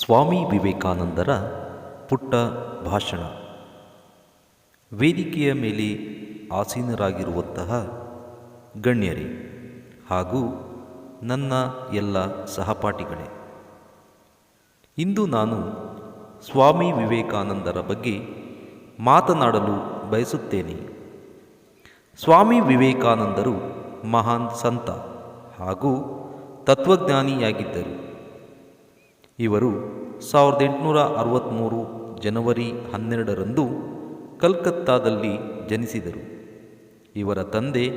ಸ್ವಾಮಿ ವಿವೇಕಾನಂದರ ಪುಟ್ಟ ಭಾಷಣ. ವೇದಿಕೆಯ ಮೇಲೆ ಆಸೀನರಾಗಿರುವಂತಹ ಗಣ್ಯರೇ ಹಾಗೂ ನನ್ನ ಎಲ್ಲ ಸಹಪಾಠಿಗಳೇ, ಇಂದು ನಾನು ಸ್ವಾಮಿ ವಿವೇಕಾನಂದರ ಬಗ್ಗೆ ಮಾತನಾಡಲು ಬಯಸುತ್ತೇನೆ. ಸ್ವಾಮಿ ವಿವೇಕಾನಂದರು ಮಹಾನ್ ಸಂತ ಹಾಗೂ ತತ್ವಜ್ಞಾನಿಯಾಗಿದ್ದರು. ಇವರು ಸಾವಿರದ ಎಂಟುನೂರ ಅರವತ್ತ್ಮೂರು ಜನವರಿ ಹನ್ನೆರಡರಂದು ಕಲ್ಕತ್ತಾದಲ್ಲಿ ಜನಿಸಿದರು. ಇವರ ತಂದೆ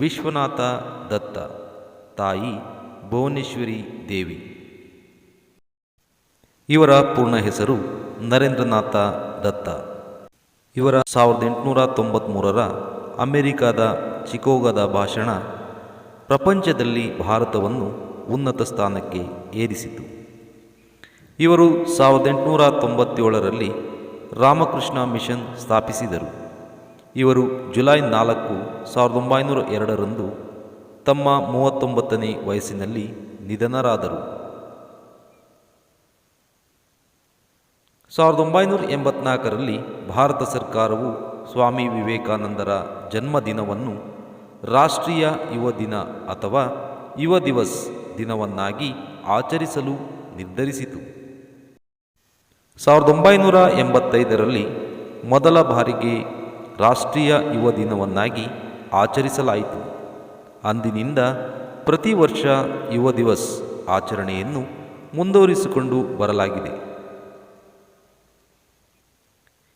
ವಿಶ್ವನಾಥ ದತ್ತ, ತಾಯಿ ಭುವನೇಶ್ವರಿ ದೇವಿ. ಇವರ ಪೂರ್ಣ ಹೆಸರು ನರೇಂದ್ರನಾಥ ದತ್ತ. ಇವರ ಸಾವಿರದ ಎಂಟುನೂರ ತೊಂಬತ್ತ್ಮೂರರ ಅಮೆರಿಕಾದ ಚಿಕೋಗದ ಭಾಷಣ ಪ್ರಪಂಚದಲ್ಲಿ ಭಾರತವನ್ನು ಉನ್ನತ ಸ್ಥಾನಕ್ಕೆ ಏರಿಸಿತು. ಇವರು ಸಾವಿರದ ಎಂಟುನೂರ ತೊಂಬತ್ತೇಳರಲ್ಲಿ ರಾಮಕೃಷ್ಣ ಮಿಷನ್ ಸ್ಥಾಪಿಸಿದರು. ಇವರು ಜುಲೈ ನಾಲ್ಕು, ಸಾವಿರದ ಒಂಬೈನೂರ ಎರಡರಂದು ತಮ್ಮ ಮೂವತ್ತೊಂಬತ್ತನೇ ವಯಸ್ಸಿನಲ್ಲಿ ನಿಧನರಾದರು. ಸಾವಿರದ ಒಂಬೈನೂರ ಎಂಬತ್ನಾಲ್ಕರಲ್ಲಿ ಭಾರತ ಸರ್ಕಾರವು ಸ್ವಾಮಿ ವಿವೇಕಾನಂದರ ಜನ್ಮದಿನವನ್ನು ರಾಷ್ಟ್ರೀಯ ಯುವ ದಿನ ಅಥವಾ ಯುವ ದಿವಸ್ ದಿನವನ್ನಾಗಿ ಆಚರಿಸಲು ನಿರ್ಧರಿಸಿತು. ಸಾವಿರದ ಒಂಬೈನೂರ ಎಂಬತ್ತೈದರಲ್ಲಿ ಮೊದಲ ಬಾರಿಗೆ ರಾಷ್ಟ್ರೀಯ ಯುವ ದಿನವನ್ನಾಗಿ ಆಚರಿಸಲಾಯಿತು. ಅಂದಿನಿಂದ ಪ್ರತಿ ವರ್ಷ ಯುವ ದಿವಸ್ ಆಚರಣೆಯನ್ನು ಮುಂದುವರಿಸಿಕೊಂಡು ಬರಲಾಗಿದೆ.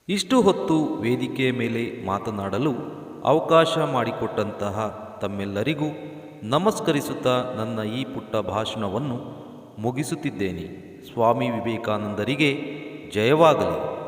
ಇಷ್ಟು ಹೊತ್ತು ವೇದಿಕೆಯ ಮೇಲೆ ಮಾತನಾಡಲು ಅವಕಾಶ ಮಾಡಿಕೊಟ್ಟಂತಹ ತಮ್ಮೆಲ್ಲರಿಗೂ ನಮಸ್ಕರಿಸುತ್ತಾ ನನ್ನ ಈ ಪುಟ್ಟ ಭಾಷಣವನ್ನು ಮುಗಿಸುತ್ತಿದ್ದೇನೆ. ಸ್ವಾಮಿ ವಿವೇಕಾನಂದರಿಗೆ ಜಯವಾಗಲಿ.